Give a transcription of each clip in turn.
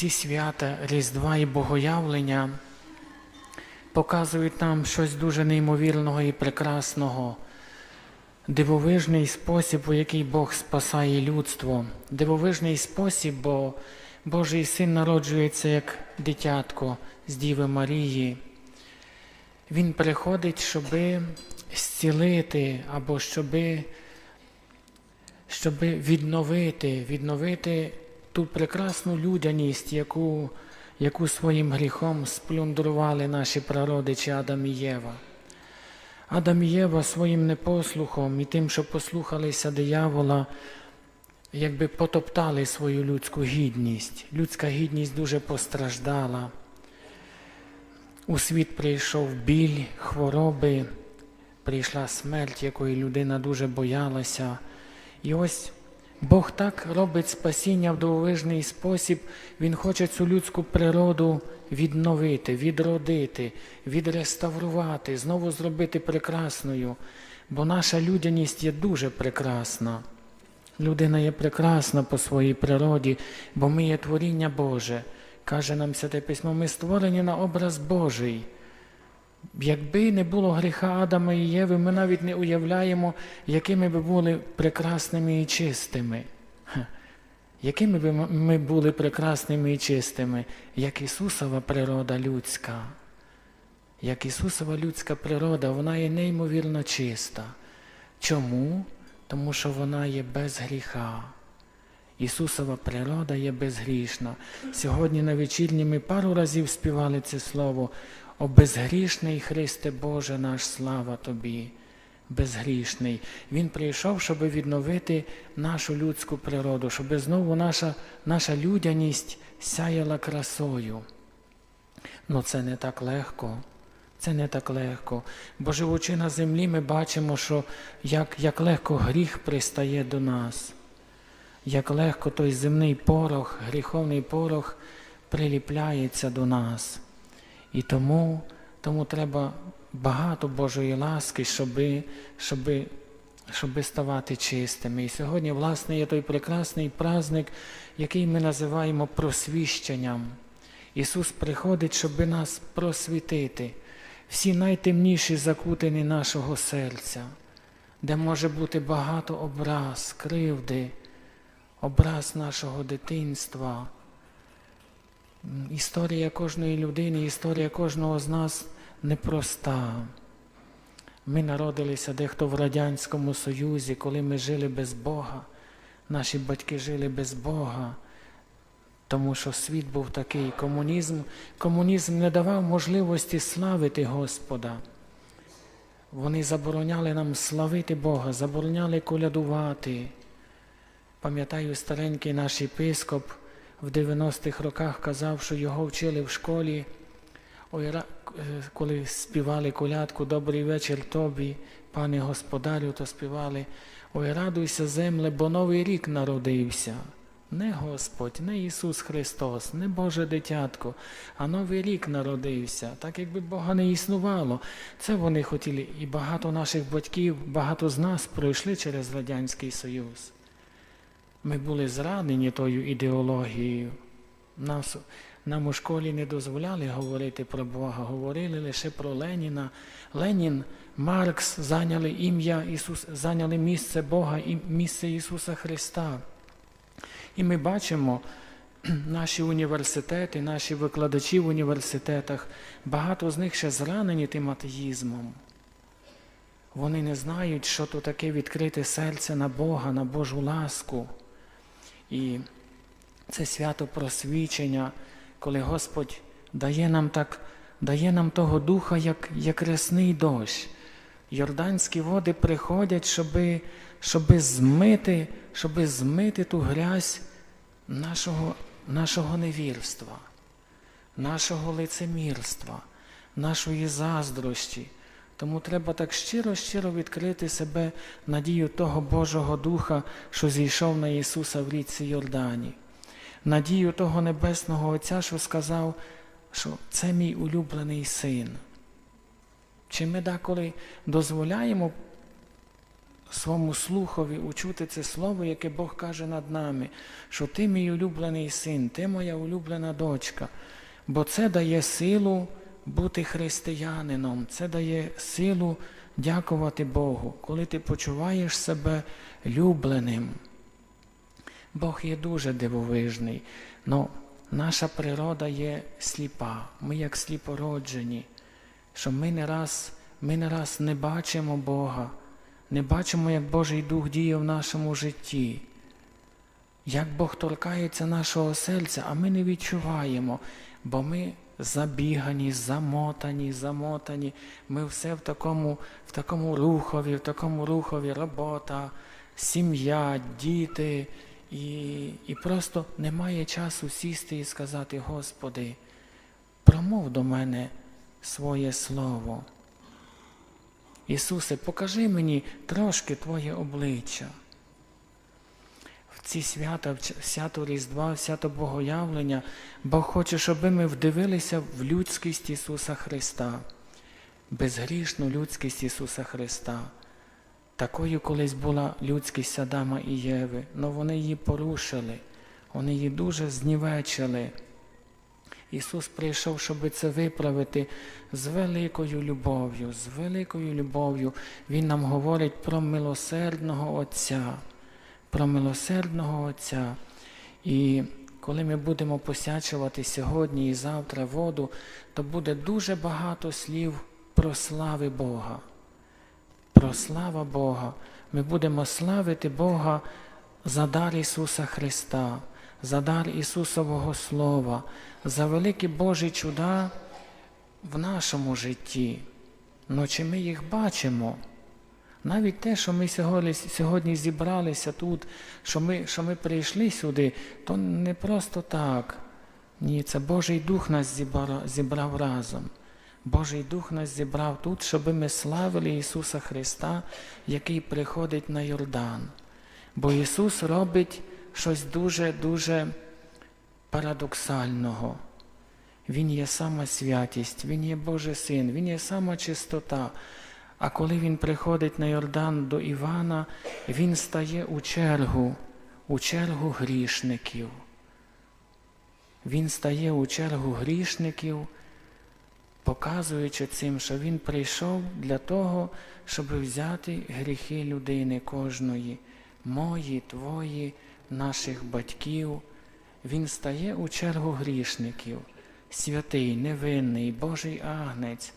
ці свята Різдва і Богоявлення показують нам щось дуже неймовірного і прекрасного, дивовижний спосіб, у який Бог спасає людство, дивовижний спосіб, бо Божий син народжується як дитятко з Діви Марії. Він приходить, щоби зцілити або щоби, щоби відновити, відновити ту прекрасну людяність, яку, яку своїм гріхом сплюндрували наші прародичі Адам і Єва. Адам і Єва своїм непослухом і тим, що послухалися диявола, якби потоптали свою людську гідність. Людська гідність дуже постраждала. У світ прийшов біль, хвороби, прийшла смерть, якої людина дуже боялася. І ось Бог так робить спасіння в дивовижний спосіб, Він хоче цю людську природу відновити, відродити, відреставрувати, знову зробити прекрасною, бо наша людяність є дуже прекрасна. Людина є прекрасна по своїй природі, бо ми є творіння Боже. Каже нам Святе Письмо, ми створені на образ Божий. Якби не було гріха Адама і Єви, ми навіть не уявляємо, якими би були прекрасними і чистими. Якими би ми були прекрасними і чистими, як Ісусова природа людська. Як Ісусова людська природа, вона є неймовірно чиста. Чому? Тому що вона є без гріха. Ісусова природа є безгрішна. Сьогодні на вечірні ми пару разів співали це слово. О безгрішний Христе Боже наш, слава Тобі, безгрішний. Він прийшов, щоб відновити нашу людську природу, щоб знову наша, наша людяність сяяла красою. Ну це не так легко. Це не так легко. Бо живучи на землі, ми бачимо, що як, як легко гріх пристає до нас, як легко той земний порох, гріховний порох приліпляється до нас. І тому тому треба багато Божої ласки, щоби, щоби, щоби ставати чистими. І сьогодні, власне, є той прекрасний праздник, який ми називаємо просвіщенням. Ісус приходить, щоби нас просвітити, всі найтемніші закутини нашого серця, де може бути багато образ, кривди, образ нашого дитинства. Історія кожної людини, історія кожного з нас непроста. Ми народилися дехто в Радянському Союзі, коли ми жили без Бога. Наші батьки жили без Бога, тому що світ був такий комунізм. Комунізм не давав можливості славити Господа. Вони забороняли нам славити Бога, забороняли колядувати. Пам'ятаю, старенький наш єпископ в 90-х роках казав, що його вчили в школі, ой, коли співали колядку Добрий вечір тобі, пане господарю, то співали Ой, радуйся, земле, бо новий рік народився. Не Господь, не Ісус Христос, не Боже дитятко, а Новий рік народився, так якби Бога не існувало. Це вони хотіли. І багато наших батьків, багато з нас пройшли через Радянський Союз. Ми були зранені тою ідеологією. Нас, нам у школі не дозволяли говорити про Бога, говорили лише про Леніна. Ленін, Маркс зайняли ім'я Ісус, зайняли місце Бога і місце Ісуса Христа. І ми бачимо наші університети, наші викладачі в університетах, багато з них ще зранені тим атеїзмом. Вони не знають, що то таке відкрите серце на Бога, на Божу ласку. І це свято просвічення, коли Господь дає нам так, дає нам того духа, як як рясний дощ. Йорданські води приходять, щоби, щоби змити, щоби змити ту грязь нашого, нашого невірства, нашого лицемірства, нашої заздрощі. Тому треба так щиро-щиро відкрити себе надію того Божого Духа, що зійшов на Ісуса в річці Йордані, надію того Небесного Отця, що сказав, що це мій улюблений син. Чи ми деколи дозволяємо своєму слухові учути це слово, яке Бог каже над нами, що ти мій улюблений син, ти моя улюблена дочка. Бо це дає силу бути християнином, це дає силу дякувати Богу, коли ти почуваєш себе любленим. Бог є дуже дивовижний, але наша природа є сліпа, ми як сліпороджені, що ми не раз, ми не раз не бачимо Бога, не бачимо, як Божий Дух діє в нашому житті, як Бог торкається нашого серця, а ми не відчуваємо, бо ми забігані, замотані, замотані. Ми все в такому, в такому рухові, в такому рухові робота, сім'я, діти. І і просто немає часу сісти і сказати, Господи, промов до мене своє Слово. Ісусе, покажи мені трошки Твоє обличчя. В ці свята, в свято Різдва, в свято Богоявлення, Бог хоче, щоб ми вдивилися в людськість Ісуса Христа, безгрішну людськість Ісуса Христа. Такою колись була людськість Адама і Єви, але вони її порушили, вони її дуже знівечили. Ісус прийшов, щоб це виправити з великою любов'ю, з великою любов'ю. Він нам говорить про милосердного Отця, про милосердного Отця. І коли ми будемо посячувати сьогодні і завтра воду, то буде дуже багато слів про слави Бога. Про слава Бога. Ми будемо славити Бога за дар Ісуса Христа, за дар Ісусового Слова, за великі Божі чуда в нашому житті. Ну чи ми їх бачимо? Навіть те, що ми сьогодні сьогодні зібралися тут, що ми що ми прийшли сюди, то не просто так. Ні, це Божий Дух нас зібрав, зібрав разом. Божий Дух нас зібрав тут, щоб ми славили Ісуса Христа, який приходить на Йордан. Бо Ісус робить щось дуже-дуже парадоксального. Він є сама святість, Він є Божий Син, Він є сама чистота. А коли Він приходить на Йордан до Івана, Він стає у чергу, у чергу грішників. Він стає у чергу грішників показуючи цим, що Він прийшов для того, щоб взяти гріхи людини кожної, мої, твої, наших батьків. Він стає у чергу грішників, святий, невинний, Божий агнець.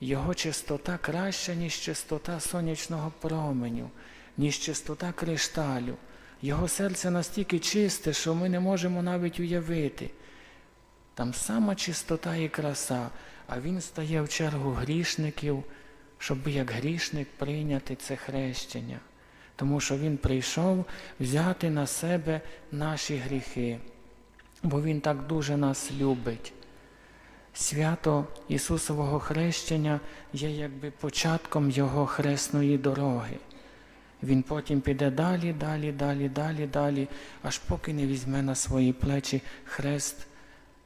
Його чистота краща, ніж чистота сонячного променю, ніж чистота кришталю. Його серце настільки чисте, що ми не можемо навіть уявити. Там сама чистота і краса, а він стає в чергу грішників, щоб як грішник прийняти це хрещення. Тому що Він прийшов взяти на себе наші гріхи, бо Він так дуже нас любить. Свято Ісусового хрещення є якби початком Його хресної дороги. Він потім піде далі, далі, далі, далі, далі, аж поки не візьме на свої плечі хрест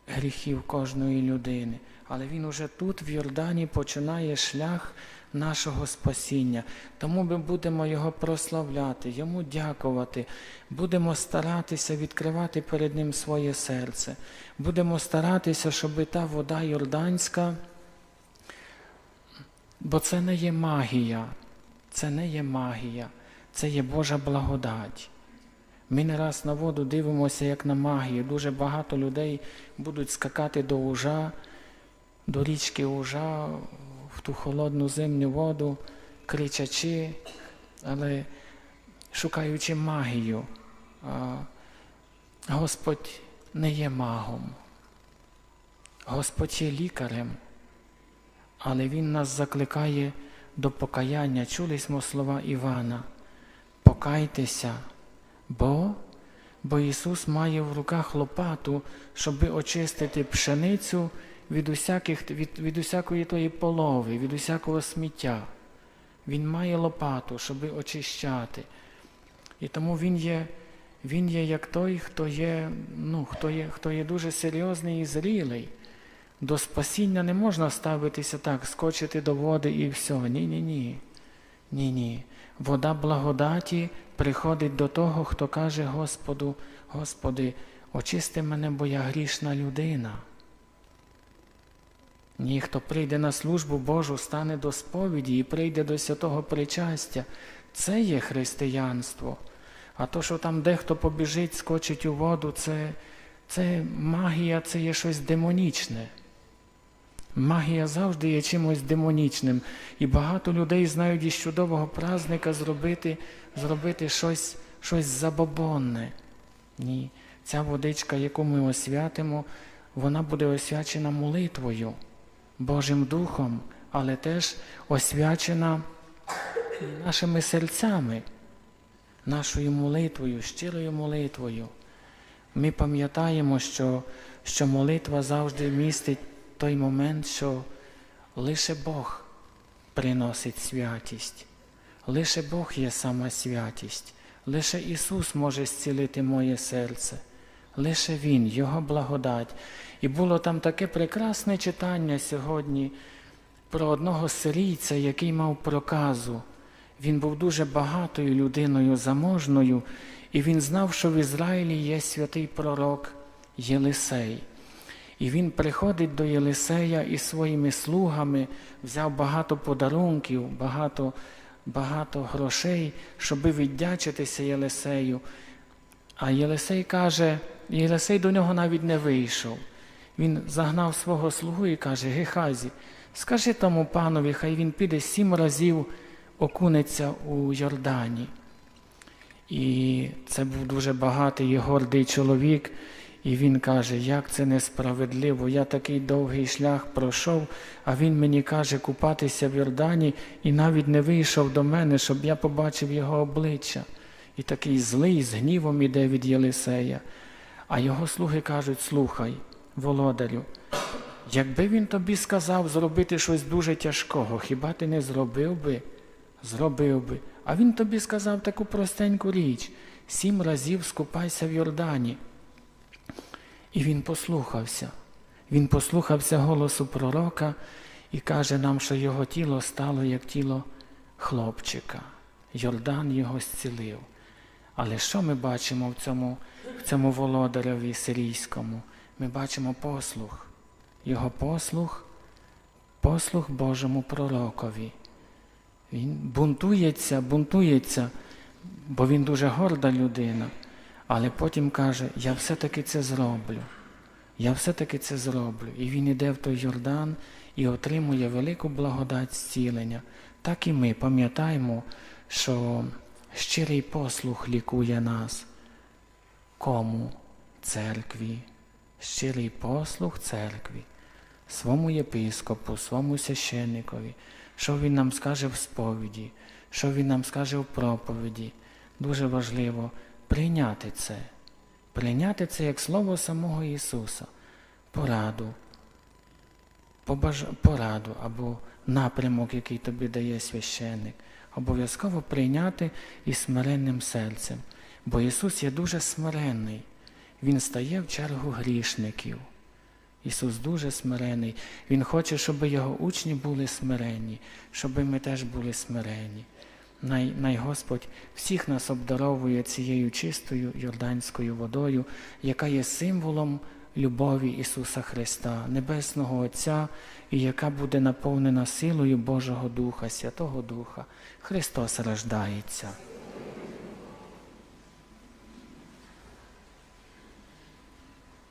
гріхів кожної людини. Але Він уже тут, в Йордані, починає шлях нашого спасіння. Тому ми будемо Його прославляти, Йому дякувати, будемо старатися відкривати перед Ним своє серце. Будемо старатися, щоб та вода Йорданська, бо це не є магія, це не є магія, це є Божа благодать. Ми не раз на воду дивимося, як на магію. Дуже багато людей будуть скакати до ужа, до річки Ужа, в ту холодну зимню воду, кричачи, але шукаючи магію. Господь не є магом. Господь є лікарем, але Він нас закликає до покаяння. Чули ми слова Івана. Покайтеся. Бо бо Ісус має в руках лопату, щоб очистити пшеницю від усяких, від, від усякої тої полови, від усякого сміття. Він має лопату, щоб очищати. І тому Він є він є як той, хто є, ну, хто є, хто є дуже серйозний і зрілий. До спасіння не можна ставитися так, скочити до води і все. Ні-ні ні. Ні, ні. Вода благодаті приходить до того, хто каже Господу, Господи, очисти мене, бо я грішна людина. Ні, хто прийде на службу Божу, стане до сповіді і прийде до святого причастя. Це є християнство. А то, що там дехто побіжить, скочить у воду, це, це магія, це є щось демонічне. Магія завжди є чимось демонічним. І багато людей знають із чудового праздника зробити, зробити щось, щось забобонне. Ні. Ця водичка, яку ми освятимо, вона буде освячена молитвою, Божим Духом, але теж освячена нашими серцями, нашою молитвою, щирою молитвою. Ми пам'ятаємо, що, що молитва завжди містить той момент, що лише Бог приносить святість, лише Бог є сама святість, лише Ісус може зцілити моє серце, лише Він, Його благодать. І було там таке прекрасне читання сьогодні про одного сирійця, який мав проказу. Він був дуже багатою людиною, заможною, і він знав, що в Ізраїлі є святий пророк Єлисей. І він приходить до Єлисея із своїми слугами, взяв багато подарунків, багато багато грошей, щоби віддячитися Єлисею. А Єлисей каже, Єлисей до нього навіть не вийшов. Він загнав свого слугу і каже: Гехазі, скажи тому панові, хай він піде сім разів окунеться у Йордані. І це був дуже багатий і гордий чоловік. І він каже, як це несправедливо, я такий довгий шлях пройшов, а він мені каже купатися в Йордані і навіть не вийшов до мене, щоб я побачив його обличчя. І такий злий, з гнівом іде від Єлисея. А його слуги кажуть: слухай, володарю, якби він тобі сказав зробити щось дуже тяжкого, хіба ти не зробив би? Зробив би. А він тобі сказав таку простеньку річ: сім разів скупайся в Йордані. І він послухався. Він послухався голосу пророка і каже нам, що його тіло стало як тіло хлопчика. Йордан його зцілив. Але що ми бачимо в цьому, в цьому володареві сирійському? Ми бачимо послух. Його послух, послух Божому пророкові. Він бунтується, бунтується, бо він дуже горда людина. Але потім каже, я все-таки це зроблю. Я все-таки це зроблю. І він іде в той Йордан і отримує велику благодать зцілення. Так і ми пам'ятаємо, що щирий послух лікує нас. Кому? Церкві. Щирий послух церкві, свому єпископу, свому священникові, що він нам скаже в сповіді, що він нам скаже в проповіді. Дуже важливо прийняти це, прийняти це як слово самого Ісуса, пораду, побаж... пораду або напрямок, який тобі дає священник, обов'язково прийняти із смиренним серцем. Бо Ісус є дуже смиренний. Він стає в чергу грішників. Ісус дуже смирений. Він хоче, щоб його учні були смиренні, щоб ми теж були смиренні. Най, най Господь всіх нас обдаровує цією чистою йорданською водою, яка є символом любові Ісуса Христа, Небесного Отця, і яка буде наповнена силою Божого Духа, Святого Духа. Христос рождається.